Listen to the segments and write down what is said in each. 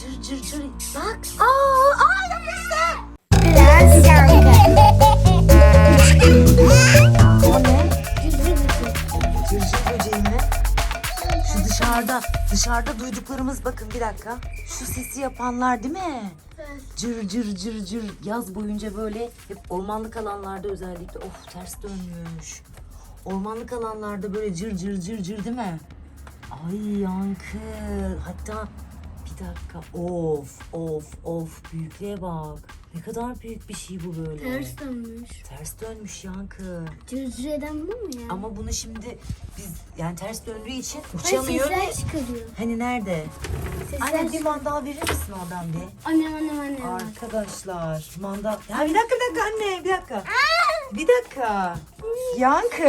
Cır cır cır. Bak. Aa, aa yapıştı. Yankı. O ne? Cır cır mi? Şu dışarıda, dışarıda duyduklarımız bakın bir dakika. Şu sesi yapanlar değil mi? Cır cır cır cır yaz boyunca böyle hep ormanlık alanlarda özellikle of ters dönmüş. Ormanlık alanlarda böyle cır cır cır cır değil mi? Ay yankı hatta bir dakika of of of büyüklüğe bak. Ne kadar büyük bir şey bu böyle. Ters dönmüş. Ters dönmüş yankı. Cırcır eden bu mu ya? Ama bunu şimdi biz yani ters döndüğü için uçamıyor. sesler çıkarıyor. Hani nerede? Sesler Anne bir mandal verir misin oradan bir? Annem annem annem. Arkadaşlar mandal. Ya bir dakika bir dakika anne bir dakika. Bir dakika. Yankı.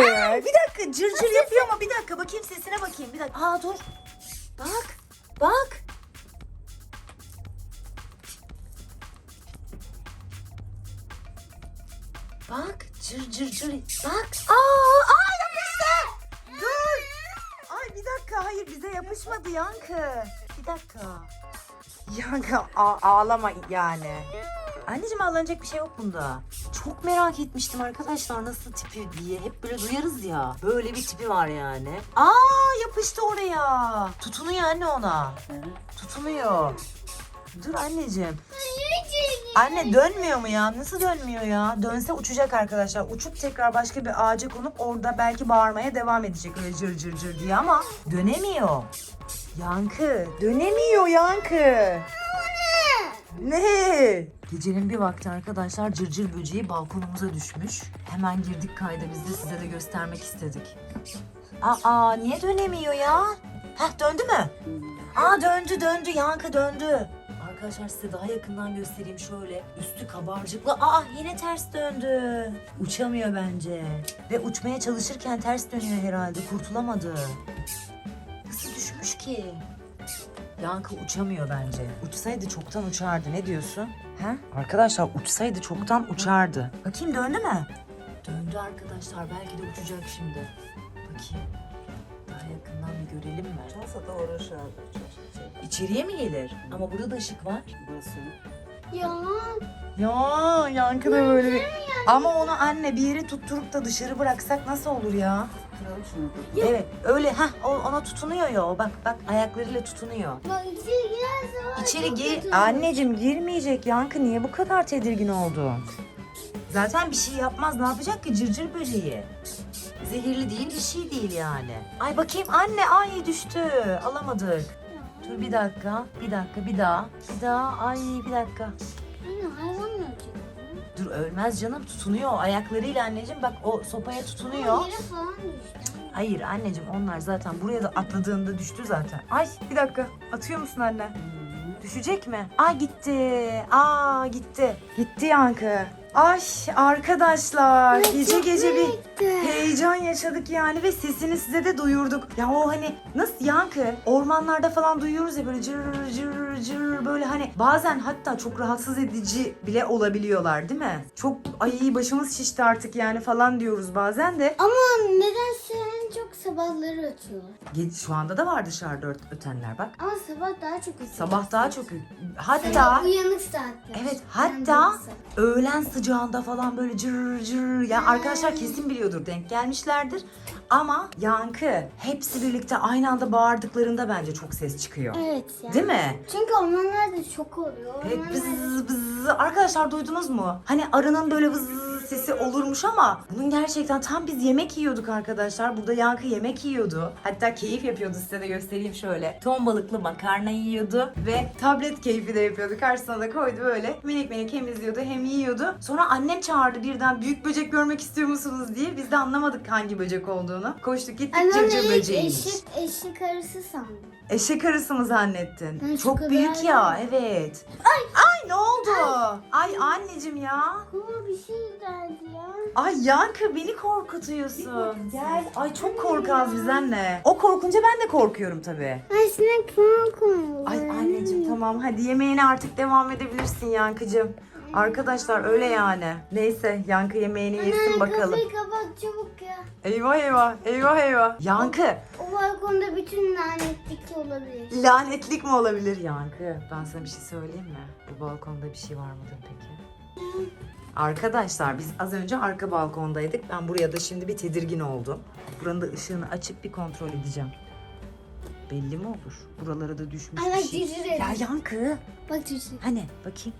Bir dakika cır cır yapıyor ama bir dakika bakayım sesine bakayım. Bir dakika. Aa dur. Bak. Bak. Bak cır cır cır. Bak. Aa, aa yapıştı. Dur. Ay bir dakika hayır bize yapışmadı Yankı. Bir dakika. Yankı ağlama yani. Anneciğim ağlanacak bir şey yok bunda. Çok merak etmiştim arkadaşlar nasıl tipi diye. Hep böyle duyarız ya. Böyle bir tipi var yani. Aa yapıştı oraya. Tutunuyor anne ona. Tutunuyor. Dur anneciğim. Anne dönmüyor mu ya? Nasıl dönmüyor ya? Dönse uçacak arkadaşlar. Uçup tekrar başka bir ağaca konup orada belki bağırmaya devam edecek öyle cır cır cır diye ama dönemiyor. Yankı. Dönemiyor Yankı. Ne? Gecenin bir vakti arkadaşlar cırcır böceği balkonumuza düşmüş. Hemen girdik kayda biz de size de göstermek istedik. Aa niye dönemiyor ya? Heh döndü mü? Aa döndü döndü yankı döndü. Arkadaşlar size daha yakından göstereyim şöyle. Üstü kabarcıklı. Aa yine ters döndü. Uçamıyor bence. Ve uçmaya çalışırken ters dönüyor herhalde. Kurtulamadı. Nasıl düşmüş ki? Yankı uçamıyor bence. Uçsaydı çoktan uçardı. Ne diyorsun? He? Arkadaşlar uçsaydı çoktan uçardı. Bakayım döndü mü? Döndü arkadaşlar. Belki de uçacak şimdi. Bakayım. Daha yakından bir görelim mi? Olsa da uğraşır abi. İçeriye mi gelir? Ama burada da ışık var. Burası. Yalan. Ya yankı da böyle bir... Ama onu anne bir yere tutturup da dışarı bıraksak nasıl olur ya? Kıralım şunu. da. Evet öyle ha ona tutunuyor ya o bak bak ayaklarıyla tutunuyor. Bak içeri girerse var. İçeri çok gir. kötü olur. Anneciğim girmeyecek Yankı niye bu kadar tedirgin oldu? Zaten bir şey yapmaz ne yapacak ki cırcır böceği? Zehirli değil bir şey değil yani. Ay bakayım anne ay düştü alamadık. Dur bir dakika bir dakika bir daha bir daha ay bir dakika. Anne hayvan mı ötüyor? Dur ölmez canım tutunuyor ayaklarıyla anneciğim bak o sopaya tutunuyor. Yere falan düştü. Hayır anneciğim onlar zaten buraya da atladığında düştü zaten. Ay bir dakika atıyor musun anne? Düşecek mi? Ay gitti. Aa gitti. Gitti yankı. Ay arkadaşlar gece gece bir heyecan yaşadık yani ve sesini size de duyurduk. Ya o hani nasıl yankı ormanlarda falan duyuyoruz ya böyle cır cır cır böyle hani bazen hatta çok rahatsız edici bile olabiliyorlar değil mi? Çok ay başımız şişti artık yani falan diyoruz bazen de. Ama nedense en çok sabahları ötüyorlar. Ge- Şu anda da var dışarıda öt- ötenler bak. Ama sabah daha çok ötüyor. Sabah daha çok hatta Sabah uyanık saatler. Evet hatta saat. öğlen sıcağında falan böyle cır cır ya arkadaşlar kesin biliyordur denk gelmişlerdir. Ama yankı hepsi birlikte aynı anda bağırdıklarında bence çok ses çıkıyor. Evet ya. Değil mi? Çünkü ormanlarda çok oluyor. Hep Ormanlarda... bız. Arkadaşlar duydunuz mu? Hani arının böyle vız sesi olurmuş ama bunun gerçekten tam biz yemek yiyorduk arkadaşlar. Burada Yankı yemek yiyordu. Hatta keyif yapıyordu size de göstereyim şöyle. Ton balıklı makarna yiyordu ve tablet keyfi de yapıyordu. Karşısına da koydu böyle. Minik minik hem izliyordu hem yiyordu. Sonra annem çağırdı birden büyük böcek görmek istiyor musunuz diye. Biz de anlamadık hangi böcek olduğunu. Koştuk gittik Annem cırcır ilk böceğiymiş. eşek, eşek arısı sandım. Eşek arısı mı zannettin? Şu Çok kadar büyük ya evet. Ay ay ne oldu? Ay, anneciğim ya. Ama bir şey geldi ya. Ay Yankı beni korkutuyorsun. Gel. Ay çok korkaz biz anne. O korkunca ben de korkuyorum tabii. Ay sinek falan. Ay anneciğim tamam hadi yemeğine artık devam edebilirsin Yankıcığım. Arkadaşlar öyle yani. Neyse Yankı yemeğini yesin bakalım. Kapıyı kapat çabuk ya. Eyvah eyvah eyvah eyvah. Yankı O balkonda bütün lanetlik olabilir. lanetlik mi olabilir Yankı? Ben sana bir şey söyleyeyim mi? Bu balkonda bir şey var mıdır peki? Arkadaşlar biz az önce arka balkondaydık. Ben buraya da şimdi bir tedirgin oldum. Buranın da ışığını açıp bir kontrol edeceğim. Belli mi olur? Buralara da düşmüş Ay, bir bak, şey. cırcır Ya. Yankı. Bak çocuk. Hani bakayım.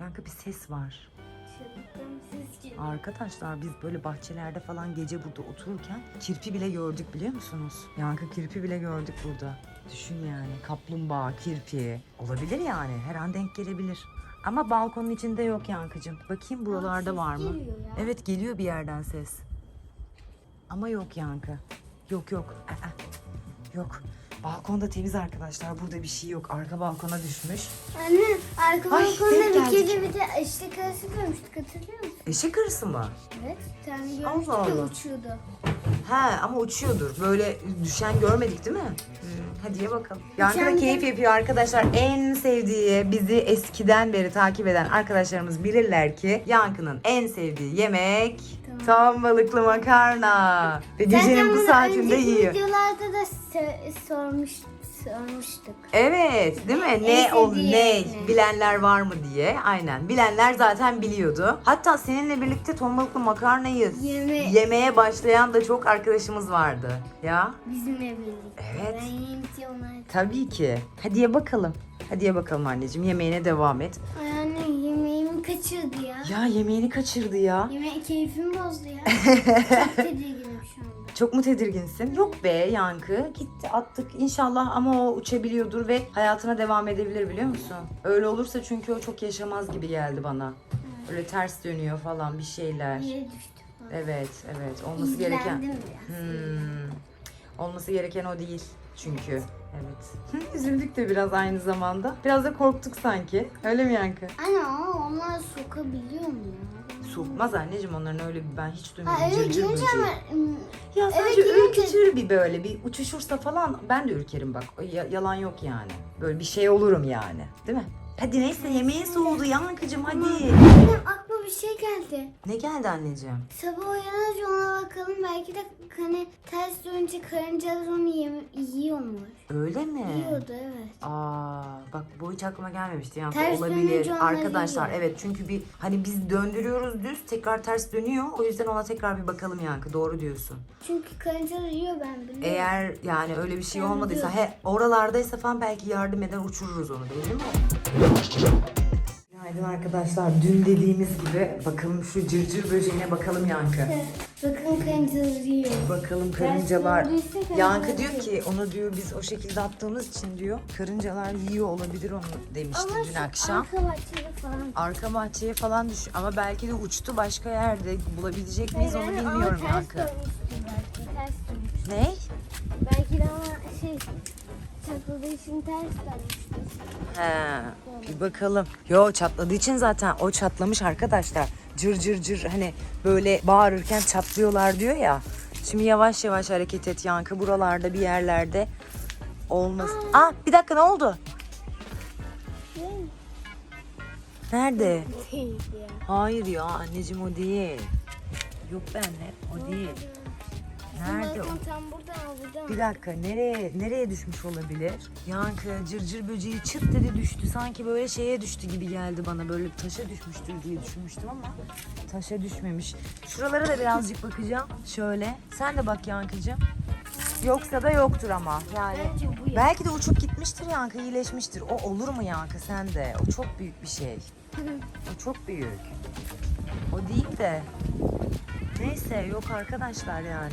Yankı bir ses var. Arkadaşlar biz böyle bahçelerde falan gece burada otururken kirpi bile gördük biliyor musunuz? Yankı kirpi bile gördük burada. Düşün yani kaplumbağa, kirpi. Olabilir yani her an denk gelebilir. Ama balkonun içinde yok Yankıcığım. Bakayım buralarda var mı? Evet geliyor bir yerden ses. Ama yok Yankı. Yok yok. Aa, yok. Balkonda temiz arkadaşlar. Burada bir şey yok. Arka balkona düşmüş. Anne arka Ay, balkonda denk bir geldik. kere bir de eşek arısı görmüştük hatırlıyor musun? Eşek arısı mı? Evet. Bir tane görmüştük Allah de Allah. uçuyordu. He ama uçuyordur. Böyle düşen görmedik değil mi? Hmm, hadi ye bakalım. Yankı da Düşen keyif yapıyor arkadaşlar. En sevdiği, bizi eskiden beri takip eden arkadaşlarımız bilirler ki Yankı'nın en sevdiği yemek tam balıklı makarna. Ve gecenin bu bunu saatinde önceki yiyor. videolarda da sö- sormuş, sormuştuk. Evet, değil mi? Ne o sevdiği ne bilenler var mı diye. Aynen. Bilenler zaten biliyordu. Hatta seninle birlikte ton balıklı makarnayı Yeme yemeye başlayan da çok arkadaşımız vardı. Ya? bizimle birlikte. Evet. Ben yiyeyim diye onlar. Tabii ki. Hadi ye bakalım. Hadi ye bakalım anneciğim. Yemeğine devam et. Ay anne yemeğimi kaçırdı ya. Ya yemeğini kaçırdı ya. Yemek keyfimi bozdu ya. Çok tedirginim şu anda. Çok mu tedirginsin? Yok be Yankı. Gitti attık inşallah ama o uçabiliyordur ve hayatına devam edebilir biliyor musun? Öyle olursa çünkü o çok yaşamaz gibi geldi bana. Öyle ters dönüyor falan bir şeyler. Yere düştü falan. Evet evet olması gereken. İlgilendim biraz. Hmm. Olması gereken o değil çünkü. Evet. Üzüldük de biraz aynı zamanda. Biraz da korktuk sanki. Öyle mi Yankı? Ama onlar sokabiliyor mu ya? Sokmaz anneciğim onların öyle bir ben hiç duymadım. Ha evet Cırcır görünce böceği. ama Ya Evet, sadece de- ürkütür bir böyle bir uçuşursa falan ben de ürkerim bak. Ya- yalan yok yani. Böyle bir şey olurum yani. Değil mi? Hadi neyse yemeğin soğudu Yankıcığım hadi. benim aklıma bir şey geldi. Ne geldi anneciğim? Sabah uyanınca ona bakalım belki de hani ters dönünce karıncalar onu yem- yiyormuş. Öyle mi? Yiyordu evet. Aa bak bu hiç aklıma gelmemişti yani Ters olabilir dönünce onlar arkadaşlar yiyor. evet çünkü bir hani biz döndürüyoruz düz tekrar ters dönüyor o yüzden ona tekrar bir bakalım Yankı doğru diyorsun. Çünkü karıncalar yiyor ben biliyorum. Eğer yani öyle bir şey olmadıysa he oralardaysa falan belki yardım eder uçururuz onu değil mi? Günaydın arkadaşlar. Dün dediğimiz gibi bakalım şu cırcır böceğine bakalım Yankı. Bakın karıncalar yiyor. Bakalım karıncalar. Yankı diyor ki onu diyor biz o şekilde attığımız için diyor karıncalar yiyor olabilir onu demişti Ama dün şu akşam. arka bahçede falan. Arka bahçeye falan düş ama belki de uçtu başka yerde bulabilecek miyiz onu Hayır, bilmiyorum ama Yankı. ters dönmüştü belki. Ters dönmüş. Ne? Belki de ama şey çatladığı için ters dönmüştü. He, bir bakalım. Yo çatladığı için zaten o çatlamış arkadaşlar. Cır cır cır hani böyle bağırırken çatlıyorlar diyor ya. Şimdi yavaş yavaş hareket et Yankı buralarda bir yerlerde olmasın. Aa bir dakika ne oldu? Nerede? Değil ya. Hayır ya anneciğim o değil. Yok ben hep o değil. Nerede o? Bakın tam burada ama burada. Bir dakika nereye nereye düşmüş olabilir? Yankı cırcır böceği çıt dedi düştü. Sanki böyle şeye düştü gibi geldi bana. Böyle taşa düşmüştür diye düşünmüştüm ama taşa düşmemiş. Şuralara da birazcık bakacağım. Şöyle. Sen de bak Yankıcığım. Yoksa da yoktur ama. Yani Bence bu ya. belki de uçup gitmiştir Yankı, iyileşmiştir. O olur mu Yankı sen de? O çok büyük bir şey. O çok büyük. O değil de. Neyse yok arkadaşlar yani.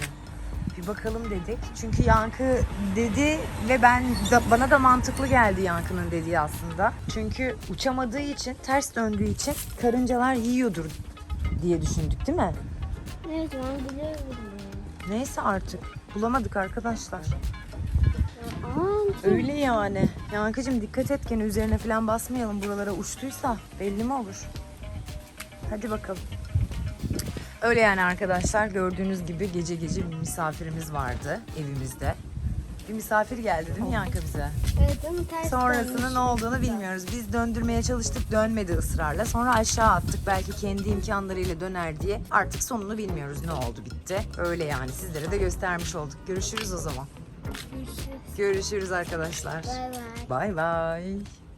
Bir bakalım dedik. Çünkü Yankı dedi ve ben da, bana da mantıklı geldi Yankı'nın dediği aslında. Çünkü uçamadığı için, ters döndüğü için karıncalar yiyordur diye düşündük değil mi? Evet onu biliyorum. Neyse artık. Bulamadık arkadaşlar. Öyle yani. Yankıcığım dikkat et gene üzerine falan basmayalım. Buralara uçtuysa belli mi olur? Hadi bakalım. Öyle yani arkadaşlar gördüğünüz gibi gece gece bir misafirimiz vardı evimizde. Bir misafir geldi değil mi Yankı bize? Evet ama ters Sonrasının dönmüş. ne olduğunu bilmiyoruz. Biz döndürmeye çalıştık dönmedi ısrarla. Sonra aşağı attık belki kendi imkanlarıyla döner diye. Artık sonunu bilmiyoruz ne oldu bitti. Öyle yani sizlere de göstermiş olduk. Görüşürüz o zaman. Görüşürüz. Görüşürüz arkadaşlar. Bay bay. Bay bay.